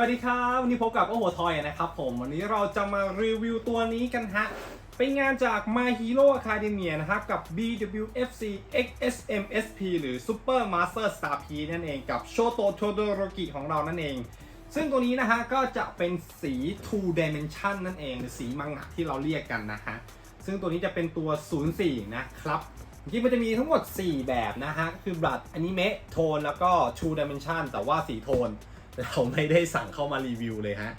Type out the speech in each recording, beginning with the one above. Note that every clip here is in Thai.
วัสดีครับวันนี้พบกับโอโหทอยนะครับผมวันนี้เราจะมารีวิวตัวนี้กันฮะเป็นงานจาก My Hero Academia นะครับกับ BWFC XSMSP หรือ Super Master Star P นั่นเองกับโชโตโทโดโรกิของเรานั่นเอง ซึ่งตัวนี้นะฮะก็จะเป็นสี two dimension นั่นเองหรือสีมังงะที่เราเรียกกันนะฮะซึ่งตัวนี้จะเป็นตัว 04 นะครับจริงมันจะมีทั้งหมด 4 แบบนะฮะก็คือบลัดอนิเมะโทนแล้วก็ True Dimension แต่ว่าสีโทน เราไม่ได้สั่งเข้ามารีวิวเลยฮะ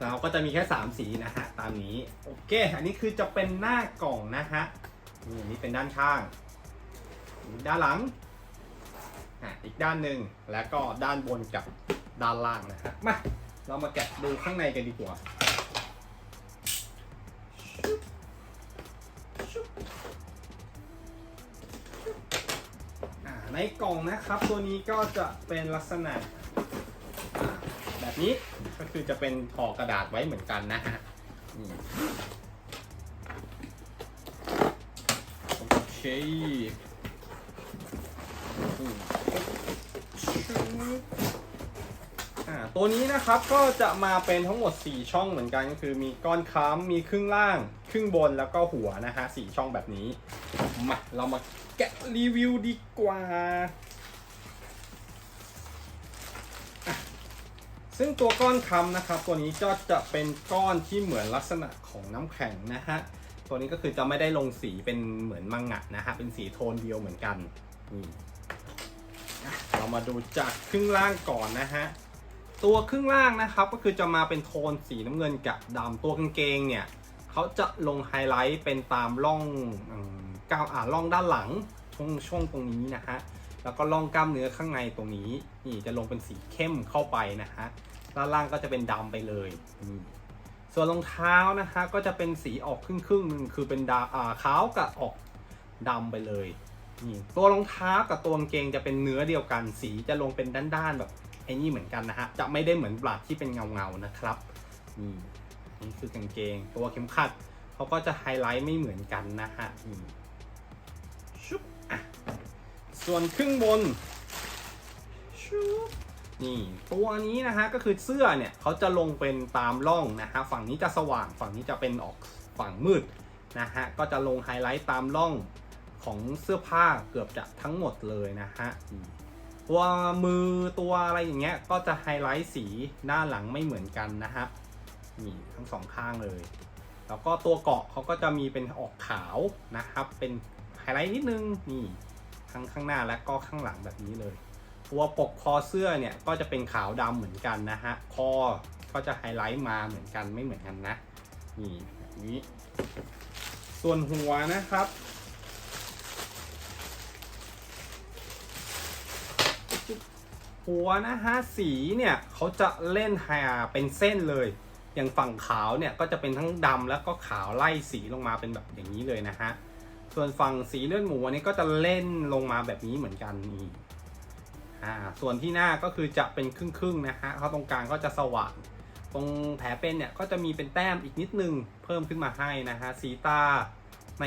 เราก็จะมีแค่ 3 สีนะฮะ ตามนี้ โอเค อันนี้คือจะเป็นหน้ากล่องนะฮะนี่อันนี้เป็นด้านข้าง ด้านหลังอะอีกด้านหนึ่งแล้วก็ด้านบนกับด้านล่างนะฮะ มา เรามาแกะดูข้างในกันดีกว่าในกล่องนะครับ ตัวนี้ก็จะเป็นลักษณะ แบบนี้ก็คือจะเป็นห่อกระดาษไว้เหมือนกันนะฮะนี่โอเคอ่าตัวนี้นะครับก็จะมาเป็นทั้งหมด 4 ช่องเหมือนกันก็คือมีก้อนค้ำมีครึ่งล่าง ครึ่งบนแล้วก็หัวนะฮะสี่ช่องแบบนี้มาเรามาแกะรีวิวดีกว่า ซึ่งตัวก้อนคำนะครับ ตัวนี้ก็จะเป็นก้อนที่เหมือนลักษณะของน้ำแข็งนะฮะ ตัวนี้ก็คือจะไม่ได้ลงสีเป็นเหมือนมังงะนะฮะ เป็นสีโทนเดียวเหมือนกันนี่เรามาดูจากครึ่งล่างก่อนนะฮะ ตัวครึ่งล่างนะครับก็คือจะมาเป็นโทนสีน้ำเงินกับดำตัวกางเกงเนี่ยเขาจะลงไฮไลท์เป็นตามร่องอก้าวอ่าร่องด้านหลังช่วงช่วงตรงนี้นะฮะ แล้วก็ร่องกล้ามเนื้อข้างในตรงนี้ นี่จะลงเป็นสีเข้มเข้าไปนะฮะด้านล่างก็จะเป็นดำไปเลยนี่ส่วนรองเท้านะฮะก็จะเป็นสีออกครึ่งครึ่งๆหนึ่งคือเป็นดาอ่าขาวกับออกดำไปเลยนี่ตัวรองเท้ากับตัวกางเกงจะเป็นเนื้อเดียวกัน สีจะลงเป็นด้านๆแบบไอ้นี่เหมือนกันนะฮะจะไม่ได้เหมือนบลัดที่เป็นเงาๆนะครับนี่นี่คือกางเกง ตัวเข็มขัดเขาก็จะไฮไลท์ไม่เหมือนกันนะฮะอะ ส่วนครึ่งบนชุบนี่ตัวนี้นะฮะก็คือเสื้อเนี่ยเขาจะลงเป็นตามร่องนะฮะฝั่งนี้จะสว่างฝั่งนี้จะเป็นออกฝั่งมืดนะฮะก็จะลงไฮไลท์ตามร่องของเสื้อผ้าเกือบจะทั้งหมดเลยนะฮะตัวมือตัวอะไรอย่างเงี้ยก็จะไฮไลท์สีด้านหลังไม่เหมือนกันนะฮะนี่ทั้งสองข้างเลย แล้วก็ตัวเกาะเขาก็จะมีเป็นออกขาวนะครับเป็นไฮไลท์นิดนึงนี่ ทั้งข้างหน้าและก็ข้างหลังแบบนี้เลย ตัวปกคอเสื้อเนี่ยก็จะเป็นขาวดำเหมือนกันนะฮะ คอก็จะไฮไลท์มาเหมือนกันไม่เหมือนกันนะ นี่แบบนี้ ส่วนหัวนะครับหัวนะฮะสีเนี่ยเขาจะเล่นหาเป็นเส้นเลย อย่างฝั่งขาวเนี่ยก็จะเป็นทั้งดำแล้วก็ขาวไล่สีลงมาเป็นแบบอย่างนี้เลยนะฮะ ส่วนฝั่งสีเลือดหมูอันนี้ก็จะเล่นลงมาแบบนี้เหมือนกันนี่อ่าส่วนที่หน้าก็คือจะเป็นครึ่งๆนะฮะเขาตรงกลางก็จะสว่างตรงแผลเป็นเนี่ยก็จะมีเป็นแต้มอีกนิดนึงเพิ่มขึ้นมาให้นะฮะสีตาใน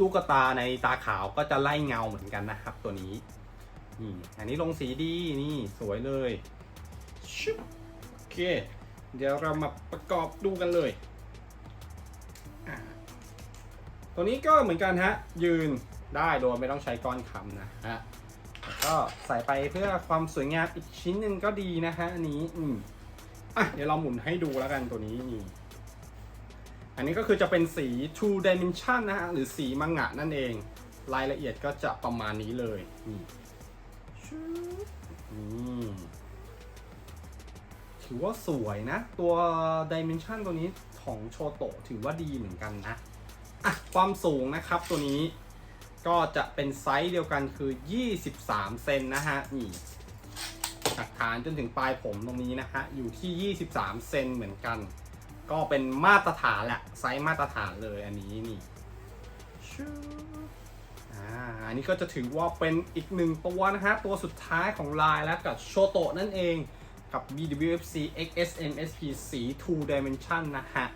ลูกตาในตาขาวก็จะไล่เงาเหมือนกันนะครับ ตัวนี้นี่อันนี้ลงสีดีนี่สวยเลยชุบโอเค เดี๋ยวเรามาประกอบดูกันเลยอ่า ตัวนี้ก็เหมือนกันฮะ ยืนได้โดยไม่ต้องใช้ก้อนคำนะฮะก็ใส่ไปเพื่อความสวยงามอีกชิ้นหนึ่งก็ดีนะฮะอันนี้อืมอะเดี๋ยวเราหมุนให้ดูแล้วกันตัวนี้นี่อันนี้ก็คือจะเป็นสี two dimension นะฮะ หรือสีมังงะนั่นเอง รายละเอียดก็จะประมาณนี้เลยนี่ถือว่าสวยนะ ตัว dimension ตัวนี้ของโชโตะถือว่าดีเหมือนกันนะ ความสูงนะครับตัวนี้ก็จะเป็นไซส์เดียวกันคือ 23 เซนนะฮะนี่จากฐานจนถึงปลายผมตรงนี้นะฮะอยู่ที่ 23 เซนเหมือนกัน ก็เป็นมาตรฐานแหละไซส์มาตรฐานเลยอันนี้นี่อันนี้ก็จะถือว่าเป็นอีกหนึ่งตัวนะฮะ ตัวสุดท้ายของลายแล้วกับโชโตะนั่นเองกับ BWFC XSMSP สี2 Dimension นะฮะ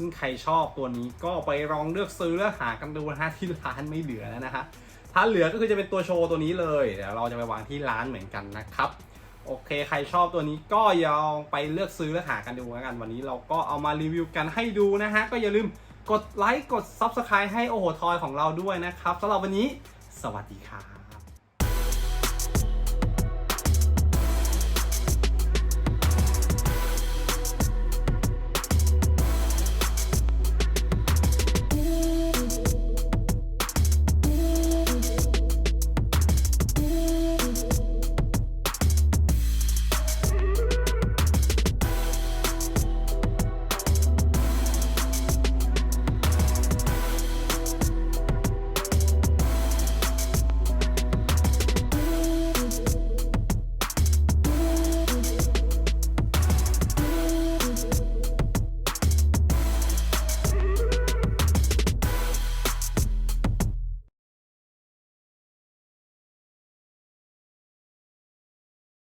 ซึ่งใครชอบตัวนี้ก็ไปลองเลือกซื้อแล้วหากันดูนะฮะที่ร้านไม่เหลือแล้วนะฮะถ้าเหลือก็คือจะเป็นตัวโชว์ตัวนี้เลยเดี๋ยวเราจะไปวางที่ร้านเหมือนกันนะครับโอเค ใครชอบตัวนี้ก็อย่าลองไปเลือกซื้อและหากันดูแล้วกัน วันนี้เราก็เอามารีวิวกันให้ดูนะฮะ ก็อย่าลืมกดไลค์ กด Subscribe ให้โอโหทอยของเราด้วยนะครับสำหรับวันนี้ สวัสดีครับ